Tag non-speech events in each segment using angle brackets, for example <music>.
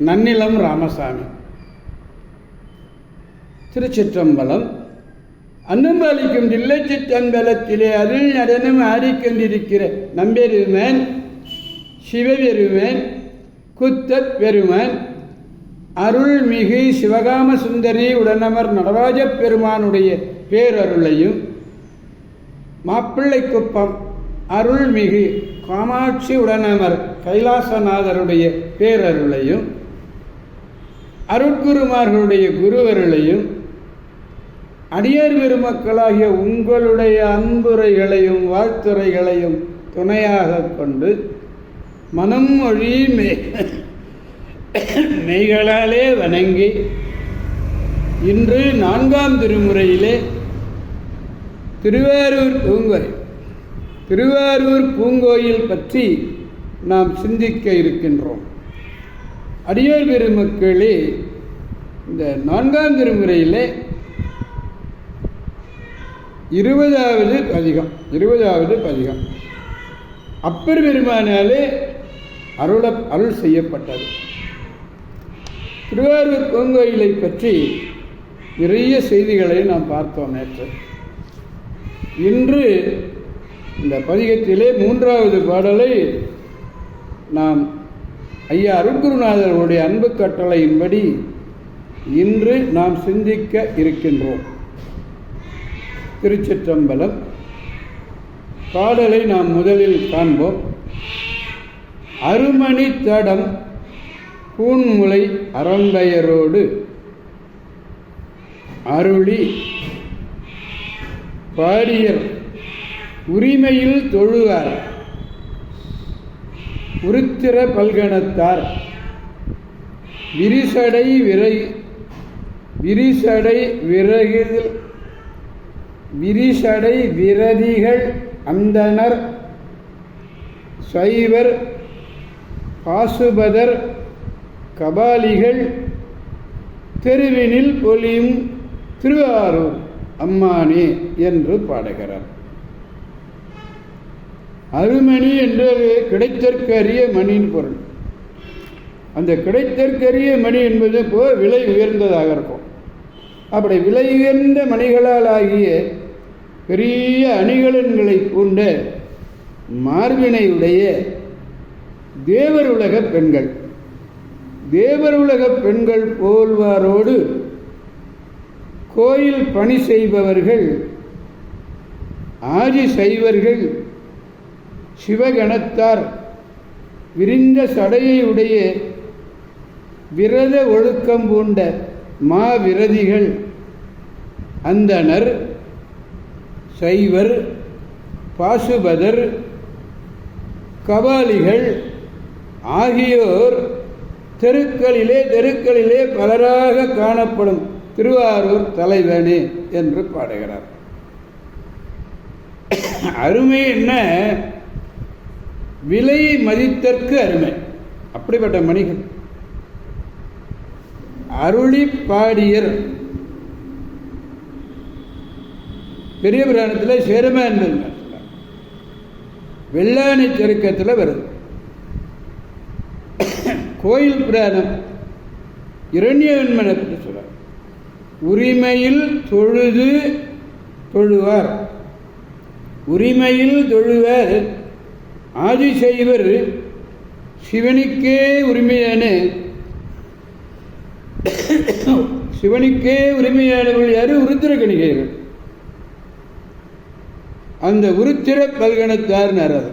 நன்னிலம் ராமசாமி. திருச்சிற்றம்பலம் அன்னம்பாலிக்கும் தில்லை சிற்றம்பலத்திலே அருள் நடனம் ஆடிக்கொண்டிருக்கிற நம்பெருமன் சிவபெருமன் குத்தப் பெருமன் அருள்மிகு சிவகாம சுந்தரி உடனமர் நடராஜ பெருமானுடைய பேரருளையும் மாப்பிள்ளை குப்பம் அருள்மிகு காமாட்சி உடனமர் கைலாசநாதருடைய பேரருளையும் அருட்குருமார்களுடைய குருவர்களையும் அடியார் பெருமக்களாகிய உங்களுடைய அன்புரைகளையும் வாழ்த்துறைகளையும் துணையாக கொண்டு மனம் மொழி மெய் மெய்களாலே வணங்கி இன்று நான்காம் திருமுறையிலே திருவாரூர் பூங்கோயில் திருவாரூர் பூங்கோயில் பற்றி நாம் சிந்திக்க இருக்கின்றோம். அடியோர் பெருமக்களே இந்த நான்காம் திருமுறையிலே இருபதாவது பதிகம் இருபதாவது பதிகம். அப்பர் பெருமானாலே அருள அருள் செய்யப்பட்டது. திருவாரூர் பூங்கோயிலை பற்றி நிறைய செய்திகளை நாம் பார்த்தோம் நேற்று. இன்று இந்த பதிகத்திலே மூன்றாவது பாடலை நாம் ஐயா அருட்குருநாதர்களுடைய அன்பு கட்டளையின்படி இன்று நாம் சிந்திக்க இருக்கின்றோம். திருச்சிற்றம்பலம். பாடலை நாம் முதலில் காண்போம். அருமணி தடம் பூன்முலை அரம்பையரோடு அருளி பாடியர் உரிமையில் தொழுவார் உருத்திர பல்கணத்தார். விரிசடை விரை விரிசடை விறகில் விரிசடை விரதிகள் அந்தனர் சைவர் பாசுபதர் கபாலிகள் தெருவினில் பொலியும் திருவாரூர் அம்மானே என்று பாடுகிறார். அருமணி என்றது கிடைத்தற்கரிய மணியின் பொருள். அந்த கிடைத்தற்கரிய மணி என்பது இப்போ விலை உயர்ந்ததாக இருக்கும். அப்படி விலை உயர்ந்த மணிகளால் ஆகிய பெரிய அணிகலன்களை பூண்ட மார்பினையுடைய தேவர் உலக பெண்கள் தேவர் உலக பெண்கள் போல்வாரோடு கோயில் பணி செய்பவர்கள் ஆதி சைவர்கள் சிவகணத்தார் விரிந்த சடையை உடைய விரத ஒழுக்கம் பூண்ட மாவிரதிகள். அந்தனர் சைவர் பாசுபதர் கபாலிகள் ஆகியோர் தெருக்களிலே தெருக்களிலே பலராக காணப்படும் திருவாரூர் தலைவனே என்று பாடுகிறார். அருமை என்ன? விலை மதித்தற்கு அருமை. அப்படிப்பட்ட மணிகள். அருளி பாடியர் பெரிய புராணத்தில் சேரமான் வெள்ளாணி செருக்கத்தில் வருது. கோயில் புராணம். இரண்யவன்மனை பற்றி சொல்றார். உரிமையில் தொழுது தொழுவார். உரிமையில் தொழுவர். ஆதிசைவர் சிவனுக்கே உரிமையான சிவனுக்கே உரிமையானவர்கள் யாரு? உருத்திர கணிகைகள் அந்த உருத்திர பல்கணத்தார் அது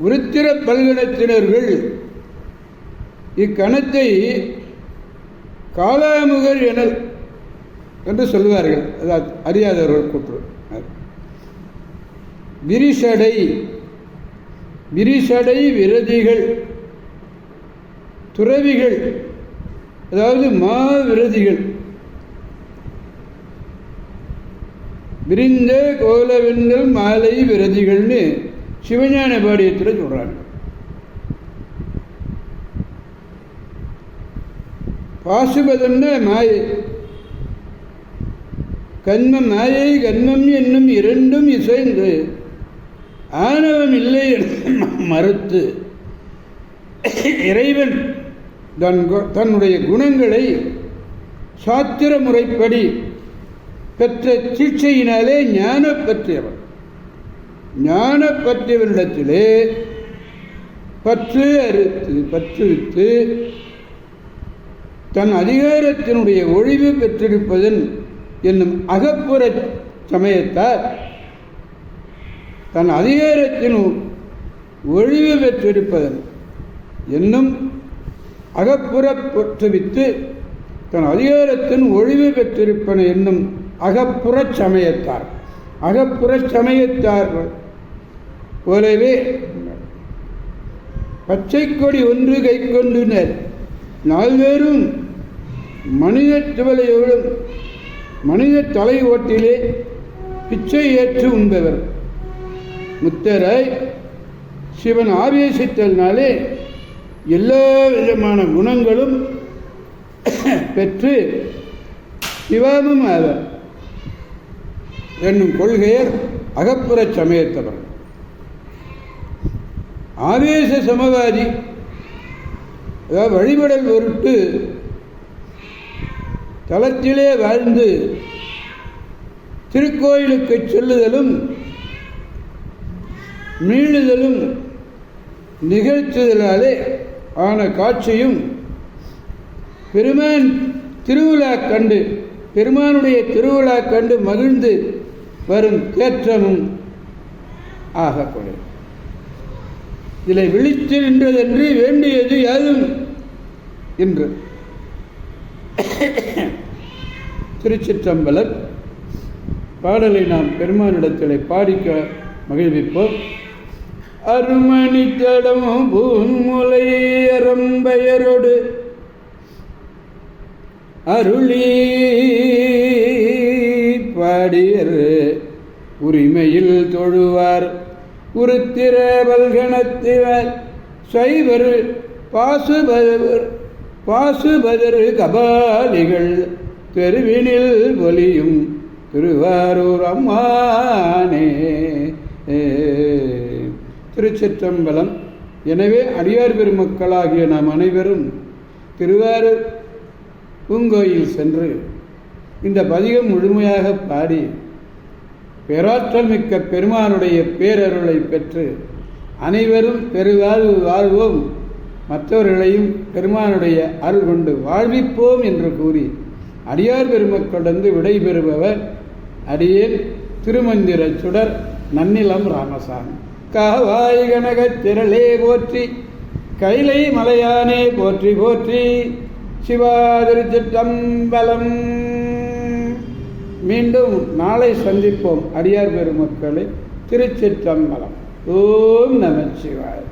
உருத்திர பல்கணத்தினர்கள் இக்கணத்தை காலாமுகர் என என்று சொல்வார்கள் அதாவது அறியாதவர்கள் கூற்று. விரிசடை விரிசடை விரதிகள் துறவிகள் அதாவது மாவிரதிகள் விரிந்த கோலவெண்கள் மாலை விரதிகள்னு சிவஞான பாடியத்தில் சொல்கிறாங்க பாசுபதம்னா மாயை. கண்மம் மாயை கண்மம் என்னும் இரண்டும் இசைந்து ஆணவம் இல்லை என்று மறுத்து இறைவன் தன் கு- தன்னுடைய குணங்களை சாத்திர முறைப்படி பெற்ற சீட்சையினாலே ஞான பற்றியவன் ஞான பற்றியவனிடத்திலே பற்று அறுத்து பற்றுவித்து தன் அதிகாரத்தினுடைய ஒழிவு பெற்றிருப்பதன் என்னும் அகப்புற சமயத்தார் தன் அதிகாரத்தின் ஒழிவு பெற்றிருப்பதன் என்னும் அகப்புற பற்றுவித்து தன் அதிகாரத்தின் ஒழிவு பெற்றிருப்பன என்னும் அகப்புறச் சமயத்தார் அகப்புறச் சமயத்தார் போலவே பச்சை கொடி ஒன்று கை கொண்டனர் நால்வேரும் மனித துவலையோடும் மனித தலை ஓட்டிலே பிச்சை ஏற்று உண்பவர். முத்தரை சிவன் ஆவேசித்தல்னாலே எல்லா விதமான குணங்களும் <coughs> பெற்று சிவமும் ஆவர் என்னும் கொள்கையர் அகப்புறச் சமயத்தவர். ஆவேச சமவாதி அதாவது வழிபடல் பொருட்டு தளத்திலே வாழ்ந்து திருக்கோயிலுக்கு செல்லுதலும் மீளுதலும் நிகழ்த்துதலாலே ஆன காட்சியும் பெருமான் திருவிழா கண்டு பெருமானுடைய திருவிழா கண்டு மகிழ்ந்து வரும் தேற்றமும் ஆகக்கூடும் இதில் விழித்து நின்றதென்று வேண்டியது யாதும் என்று. திருச்சிற்றம்பலர் பாடலை நாம் பெருமானிடத்திலே பாடிக்க மகிழ்விப்போம். அருமணி தடம் பூன்முலை அறம்பெயரோடு அருளி பாடியர். உரிமையில் தொழுவார். உருத்திர பல்கணத்தினர் சைவர் பாசுபதர் பாசுபதர் கபாலிகள். தெருவினில் ஒலியும் திருவாரூர் அம்மானே. ஏ. திருச்சிற்றம்பலம். எனவே அடியார் பெருமக்களாகிய நாம் அனைவரும் திருவாரூர் பூங்கோயில் சென்று இந்த பதிகம் முழுமையாக பாடி பேராற்றல் மிக்க பெருமானுடைய பேரருளை பெற்று அனைவரும் பெருவாழ்வு வாழ்வோம். மற்றவர்களையும் பெருமானுடைய அருள் கொண்டு வாழ்விப்போம் என்று கூறி அடியார் பெருமக்களிடந்து விடைபெறுபவர் அடியேன் திருமந்திர சுடர் நன்னிலம் ராமசாமி. காவாய் கனகத் திரளே போற்றி கைலை மலையானே போற்றி போற்றி சிவாதிருச்சிற்றம்பலம். மீண்டும் நாளை சந்திப்போம் அடியார் பெருமக்களை திருச்சிற்றம்பலம். ஓம் நமச்சிவாய்